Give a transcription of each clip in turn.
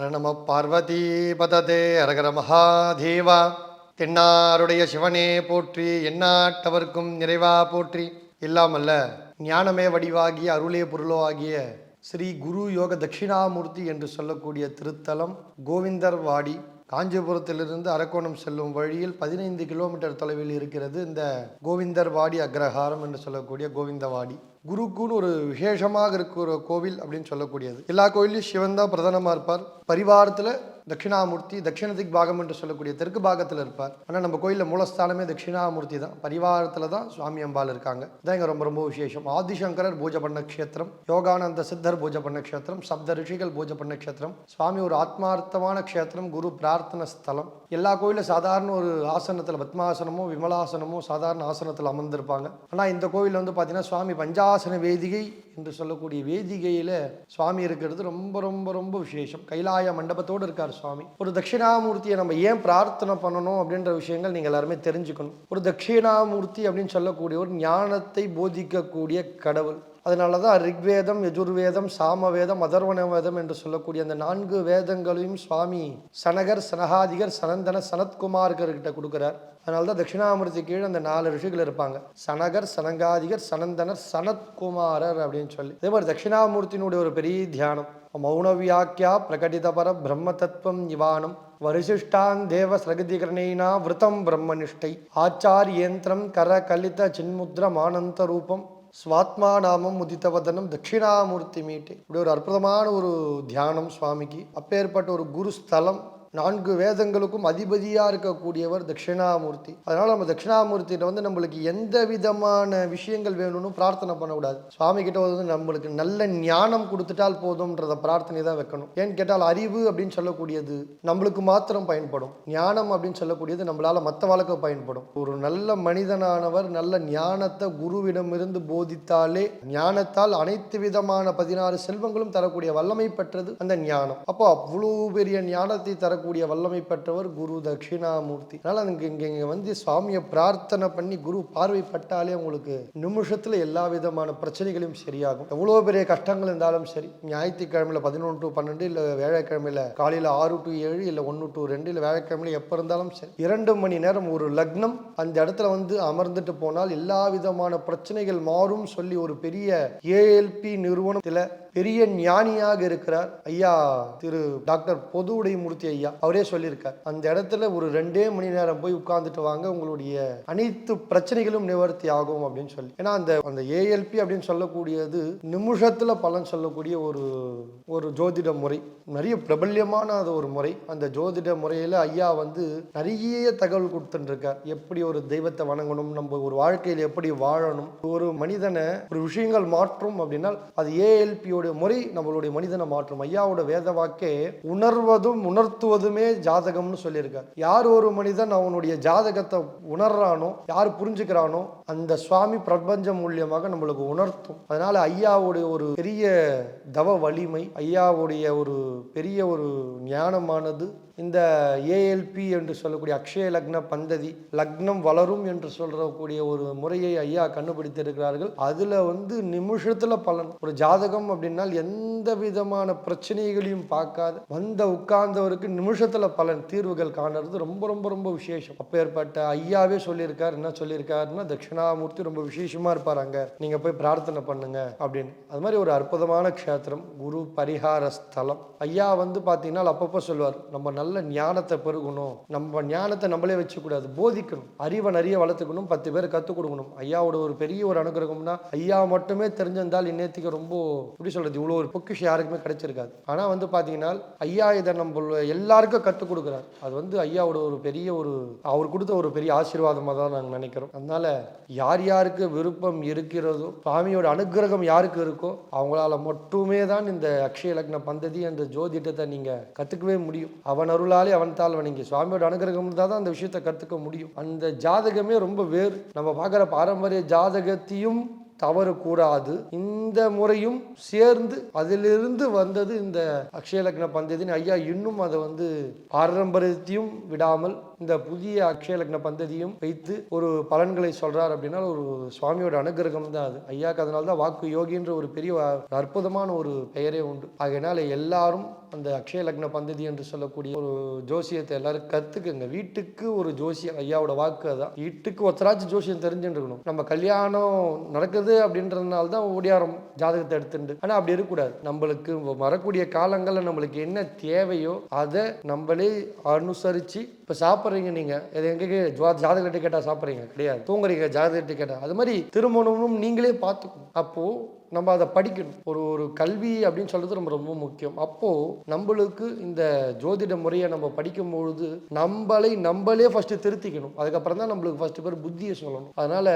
ஹர நம பார்வதி பததே அரகர மகாதேவா. தென்னாருடைய சிவனே போற்றி எண்ணாட்டவர்க்கும் நிறைவா போற்றி. இல்லாமல்ல ஞானமே வடிவாகிய அருளே பொருளோ ஆகிய ஸ்ரீ குரு யோக தட்சிணாமூர்த்தி என்று சொல்லக்கூடிய திருத்தலம் கோவிந்தர் வாடி காஞ்சிபுரத்திலிருந்து அரக்கோணம் செல்லும் வழியில் பதினைந்து கிலோமீட்டர் தொலைவில் இருக்கிறது இந்த கோவிந்தர் வாடி அக்ரஹாரம் என்று சொல்லக்கூடிய கோவிந்தவாடி. குருக்குன்னு ஒரு விசேஷமாக இருக்கிற கோவில் அப்படின்னு சொல்லக்கூடியது. எல்லா கோயிலையும் சிவன் தான் பிரதானமாக இருப்பார். பரிவாரத்தில் தட்சிணாமூர்த்தி தட்சிண திக் பாகம் என்று சொல்லக்கூடிய தெற்கு பாகத்தில் இருப்பார். ஆனால் நம்ம கோயிலில் மூலஸ்தானமே தட்சிணாமூர்த்தி தான். பரிவாரத்தில் தான் சுவாமி அம்பாள் இருக்காங்க. இதான் இங்கே ரொம்ப ரொம்ப விசேஷம். ஆதிசங்கரர் பூஜை பண்ண க்ஷேத்திரம் யோகானந்த சித்தர் பூஜை பண்ண க்ஷேத்திரம் சப்த ரிஷிகள் பூஜை பண்ண க்ஷேத்திரம் சுவாமி ஒரு ஆத்மார்த்தமான க்ஷேத்திரம் குரு பிரார்த்தன ஸ்தலம். எல்லா கோயிலும் சாதாரண ஒரு ஆசனத்தில் பத்மாசனமோ விமலாசனமோ சாதாரண ஆசனத்தில் அமர்ந்திருப்பாங்க. ஆனால் இந்த கோயில் வந்து பார்த்தீங்கன்னா சுவாமி பஞ்சாசன வேதிகை என்று சொல்லக்கூடிய வேதிகையில் சுவாமி இருக்கிறது ரொம்ப ரொம்ப ரொம்ப விசேஷம். கைலாய மண்டபத்தோடு இருக்கார் சுவாமி. ஒரு தட்சிணாமூர்த்தியை நம்ம ஏன் பிரார்த்தனை பண்ணணும் அப்படின்ற விஷயங்கள் நீங்கள் எல்லாருமே தெரிஞ்சுக்கணும். ஒரு தட்சிணாமூர்த்தி அப்படின்னு சொல்லக்கூடிய ஒரு ஞானத்தை போதிக்கக்கூடிய கடவுள். அதனால தான் ரிக்வேதம் யஜுர்வேதம் சாமவேதம் அதர்வண வேதம் என்று சொல்லக்கூடிய அந்த நான்கு வேதங்களையும் சுவாமி சனகர் சனகாதிகர் சனந்தன சனத்குமார்கிட்ட கொடுக்குறார். அதனால தான் தட்சிணாமூர்த்தி கீழே அந்த நாலு ரிஷிகள் இருப்பாங்க. சனகர் சனங்காதிகர் சனந்தனர் சனத்குமாரர் அப்படின்னு சொல்லி. அதே மாதிரி தட்சிணாமூர்த்தியினுடைய ஒரு பெரிய தியானம். மௌனவியாக்கியா பிரகடிதபர பிரம்ம தத்துவம் நிவானம். வரிசிஷ்டான் தேவ சகதிகரணேனா விரதம் பிரம்மனிஷ்டை ஆச்சாரியேந்திரம் கர கலித சின்முத்ரம் ஆனந்த ரூபம். ஸ்வாத்மா நாமம் உதித்தவதனம் தட்சிணாமூர்த்தி மீட்டை. இப்படி ஒரு அற்புதமான ஒரு தியானம் சுவாமிக்கு. அப்பேற்பட்ட ஒரு குரு ஸ்தலம் நான்கு வேதங்களுக்கும் அதிபதியாக இருக்கக்கூடியவர் தட்சிணாமூர்த்தி. அதனால் நம்ம தட்சிணாமூர்த்தியில் வந்து நம்மளுக்கு எந்த விதமான விஷயங்கள் வேணும்னு பிரார்த்தனை பண்ணக்கூடாது. சுவாமி கிட்ட வந்து நம்மளுக்கு நல்ல ஞானம் கொடுத்துட்டால் போதும்ன்றத பிரார்த்தனை தான் வைக்கணும். ஏன்னு கேட்டால் அறிவு அப்படின்னு சொல்லக்கூடியது நம்மளுக்கு மாத்திரம் பயன்படும். ஞானம் அப்படின்னு சொல்லக்கூடியது நம்மளால் மற்ற வாழ்க்கை பயன்படும். ஒரு நல்ல மனிதனானவர் நல்ல ஞானத்தை குருவிடமிருந்து போதித்தாலே ஞானத்தால் அனைத்து விதமான பதினாறு செல்வங்களும் தரக்கூடிய வல்லமை பெற்றது அந்த ஞானம். அப்போ அவ்வளோ பெரிய ஞானத்தை தர தரக்கூடிய வல்லமை பெற்றவர் குரு தட்சிணாமூர்த்தி. அதனால அதுக்கு இங்க இங்க வந்து சுவாமியை பிரார்த்தனை பண்ணி குரு பார்வைப்பட்டாலே உங்களுக்கு நிமிஷத்துல எல்லா விதமான பிரச்சனைகளையும் சரியாகும். எவ்வளோ பெரிய கஷ்டங்கள் இருந்தாலும் சரி ஞாயிற்றுக்கிழமையில் பதினொன்று டு பன்னெண்டு இல்லை வேலைக்கிழமையில் காலையில ஆறு டு ஏழு இல்லை ஒன்று டு ரெண்டு இல்லை வேலைக்கிழமையில் எப்போ இருந்தாலும் சரி இரண்டு மணி நேரம் ஒரு லக்னம் அந்த இடத்துல வந்து அமர்ந்துட்டு போனால் எல்லா விதமான பிரச்சனைகள் மாறும் சொல்லி ஒரு பெரிய ஏஎல்பி நிறுவனத்தில் பெரிய ஞானியாக இருக்கிறார் ஐயா திரு டாக்டர் பொது உடைமூர்த்தி ஐயா. அவரே சொல்லியிருக்கார் அந்த இடத்துல ஒரு ரெண்டே மணி நேரம் போய் உட்கார்ந்துட்டு வாங்க உங்களுடைய அனைத்து பிரச்சனைகளும் நிவர்த்தி ஆகும் அப்படின்னு சொல்லி. ஏன்னா அந்த அந்த ஏஎல்பி அப்படின்னு சொல்லக்கூடியது நிமிஷத்தில் பலன் சொல்லக்கூடிய ஒரு ஒரு ஜோதிட முறை. நிறைய பிரபல்யமான அது ஒரு முறை. அந்த ஜோதிட முறையில் ஐயா வந்து நிறைய தகவல் கொடுத்துட்டுருக்கார். எப்படி ஒரு தெய்வத்தை வணங்கணும் நம்ம ஒரு வாழ்க்கையில் எப்படி வாழணும். ஒரு மனிதனை ஒரு விஷயங்கள் மாற்றும் அப்படின்னா அது ஏஎல்பியோட முறை நம்மளுடைய மனிதனை மாற்றும். ஐயாவோட வேத வாக்கே உணர்வதும் உணர்த்துவதும் ஜாதகம்னு சொல்லியிருக்கார். யார் ஒரு மனிதன் அவனுடைய ஜாதகத்தை உணர்றானோ யார் புரிஞ்சுக்கிறானோ அந்த சுவாமி பிரபஞ்சம் மூலியமாக நம்மளுக்கு உணர்த்தும். அதனால ஐயாவுடைய ஒரு பெரிய தவ வலிமை ஐயாவுடைய ஒரு பெரிய ஒரு ஞானமானது இந்த ஏஎல்பி என்று சொல்லக்கூடிய அக்ஷய லக்ன பந்ததி லக்னம் வளரும் என்று சொல்லக்கூடிய ஒரு முறையை ஐயா கண்டுபிடித்திருக்கிறார்கள். அதில் வந்து நிமிஷத்தில் பலன். ஒரு ஜாதகம் அப்படின்னால் எந்த விதமான பிரச்சனைகளையும் பார்க்காத. வந்த உட்கார்ந்தவருக்கு நிமிஷத்தில் பலன் தீர்வுகள் காணுறது ரொம்ப ரொம்ப ரொம்ப விசேஷம். அப்பேற்பட்ட ஐயாவே சொல்லியிருக்கார். என்ன சொல்லியிருக்காருன்னா தட்சிணாமூர்த்தி ரொம்ப விசேஷமாக இருப்பார் நீங்கள் போய் பிரார்த்தனை பண்ணுங்க. அப்படின்னு. அது மாதிரி ஒரு அற்புதமான க்ஷேத்திரம் குரு பரிகார ஸ்தலம் ஐயா வந்து பார்த்தீங்கன்னா அப்பப்போ சொல்லுவார் நம்ம நல்ல ஞானத்தை பெருகணும். நம்ம ஞானத்தை நம்மளே வச்சுக்கூடாது. போதிக்கணும். அறிவை நிறைய வளர்த்துக்கணும். பத்து பேர் கற்றுக் கொடுக்கணும். ஐயாவோட ஒரு பெரிய ஒரு அனுகிரகம்னா ஐயா மட்டுமே தெரிஞ்சிருந்தால் இன்னேத்துக்கு ரொம்ப எப்படி சொல்றது இவ்வளோ ஒரு பொக்கிஷம் யாருக்குமே கிடைச்சிருக்காது. ஆனால் வந்து பார்த்தீங்கன்னா ஐயா இதை நம்ம எல்லாருக்கும் கற்றுக் கொடுக்குறார். அது வந்து ஐயாவோட ஒரு பெரிய ஒரு அவர் கொடுத்த ஒரு பெரிய ஆசீர்வாதமாக தான் நாங்கள் நினைக்கிறோம். அதனால யார் யாருக்கு விருப்பம் இருக்கிறதோ சுவாமியோட அனுகிரகம் யாருக்கு இருக்கோ அவங்களால மட்டுமே தான் இந்த அக்ஷய லக்ன பந்ததி என்ற ஜோதிடத்தை நீங்க கத்துக்கவே முடியும். அவன் அருளாலே அவன் தாள் வணங்கி சுவாமியோட அனுகிரகம் இருந்தால் தான் அந்த விஷயத்தை கற்றுக்க முடியும். அந்த ஜாதகமே ரொம்ப வேறு. நம்ம பார்க்குற பாரம்பரிய ஜாதகத்தையும் தவறு கூடாது இந்த முறையும் சேர்ந்து அதிலிருந்து வந்தது இந்த அக்ஷய லக்ன பந்ததின்னு ஐயா இன்னும் அதை வந்து பாரம்பரியத்தையும் விடாமல் இந்த புதிய அக்ஷய லக்ன பந்ததியும் வைத்து ஒரு பலன்களை சொல்றார் அப்படின்னா ஒரு சுவாமியோட அனுகிரகம் தான் அது. ஐயாக்கு அதனால தான் வாக்கு யோகின்ற ஒரு பெரிய அற்புதமான ஒரு பெயரே உண்டு. ஆகையினால எல்லாரும் அந்த அக்ஷய லக்ன பந்ததி என்று சொல்லக்கூடிய ஒரு ஜோசியத்தை எல்லாரும் கத்துக்குங்க வீட்டுக்கு ஒரு ஜோசியம் ஐயாவோட வாக்கு அதான். வீட்டுக்கு ஒத்தராச்சு ஜோசியம் தெரிஞ்சுருக்கணும் நம்ம கல்யாணம் வருது அப்படின்றதுனால தான் ஓடியாரம் ஜாதகத்தை எடுத்துட்டு ஆனால் அப்படி இருக்கக்கூடாது. நம்மளுக்கு வரக்கூடிய காலங்களில் நம்மளுக்கு என்ன தேவையோ அதை நம்மளே அனுசரித்து இப்போ சாப்பிட்றீங்க நீங்கள் இது எங்கே ஜாதகத்தை கேட்டால் சாப்பிட்றீங்க? கிடையாது. தூங்குறீங்க ஜாதகத்தை கேட்டால் அது மாதிரி திருமணமும் நீங்களே பார்த்துக்கணும். அப்போது நம்ம அதை படிக்கணும். ஒரு ஒரு கல்வி அப்படின்னு சொல்றது நம்ம ரொம்ப முக்கியம். அப்போ நம்மளுக்கு இந்த ஜோதிட முறையை நம்ம படிக்கும் பொழுது நம்மளை நம்மளே ஃபர்ஸ்ட் திருத்திக்கணும். அதுக்கப்புறம் தான் நம்மளுக்கு ஃபர்ஸ்ட் பேர் புத்தியை சொல்லணும். அதனால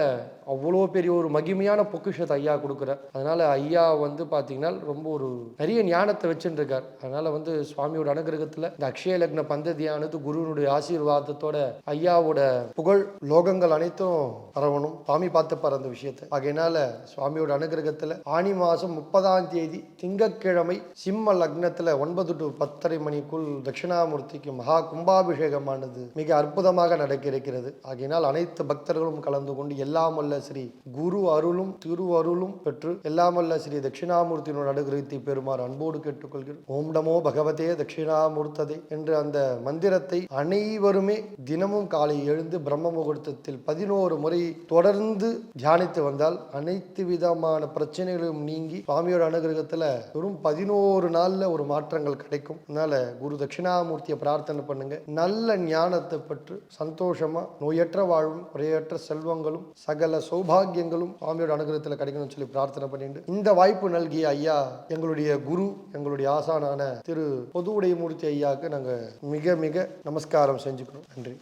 அவ்வளோ பெரிய ஒரு மகிமையான பொக்கிஷத்தை ஐயா கொடுக்குறார் அதனால ஐயா வந்து பார்த்தீங்கன்னா ரொம்ப ஒரு நிறைய ஞானத்தை வச்சுருக்கார். அதனால் அதனால வந்து சுவாமியோட அனுகிரகத்தில் இந்த அக்ஷய லக்ன பந்ததியானது குருவினுடைய ஆசீர்வாதத்தோட ஐயாவோட புகழ் லோகங்கள் அனைத்தும் பரவணும். சுவாமி பார்த்துப்பார் அந்த விஷயத்தை. ஆகையினால சுவாமியோட அனுகிரகத்தில் ஆனி மாதம் முப்பதாம் தேதி திங்கட்கிழமை சிம்ம லக்னத்தில் ஒன்பது டு பத்தரை மணிக்குள் தட்சிணாமூர்த்திக்கு மகா கும்பாபிஷேகமானது மிக அற்புதமாக நடக்க இருக்கிறது ஆகையினால் அனைத்து பக்தர்களும் கலந்து கொண்டு எல்லாம் வல்ல ஸ்ரீ குரு அருளும் திரு அருளும் பெற்று எல்லாம் வல்ல ஸ்ரீ தட்சிணாமூர்த்தியினோட அனுகிரகத்தை பெறுமாறு அன்போடு கேட்டுக்கொள்கிறேன். ஓம் நமோ பகவதே தட்சிணாமூர்த்ததே என்று அந்த மந்திரத்தை அனைவருமே தினமும் காலை எழுந்து பிரம்ம முகூர்த்தத்தில் பதினோரு முறை தொடர்ந்து தியானித்து வந்தால் அனைத்து விதமான பிரச்சனை பிரச்சனைகளும் நீங்கி சுவாமியோட அனுகிரகத்தில் வெறும் பதினோரு நாளில் ஒரு மாற்றங்கள் கிடைக்கும். அதனால குரு தட்சிணாமூர்த்தியை பிரார்த்தனை பண்ணுங்க. நல்ல ஞானத்தை பெற்று சந்தோஷமா நோயற்ற வாழ்வும் குறையற்ற செல்வங்களும் சகல சௌபாகியங்களும் சுவாமியோட அனுகிரகத்தில் கிடைக்கணும்னு சொல்லி பிரார்த்தனை பண்ணிட்டு இந்த வாய்ப்பு நல்கிய ஐயா எங்களுடைய குரு எங்களுடைய ஆசானான திரு பொது பொதுவுடையமூர்த்தி ஐயாவுக்கு நாங்கள் மிக மிக நமஸ்காரம் செஞ்சுக்கிறோம். நன்றி.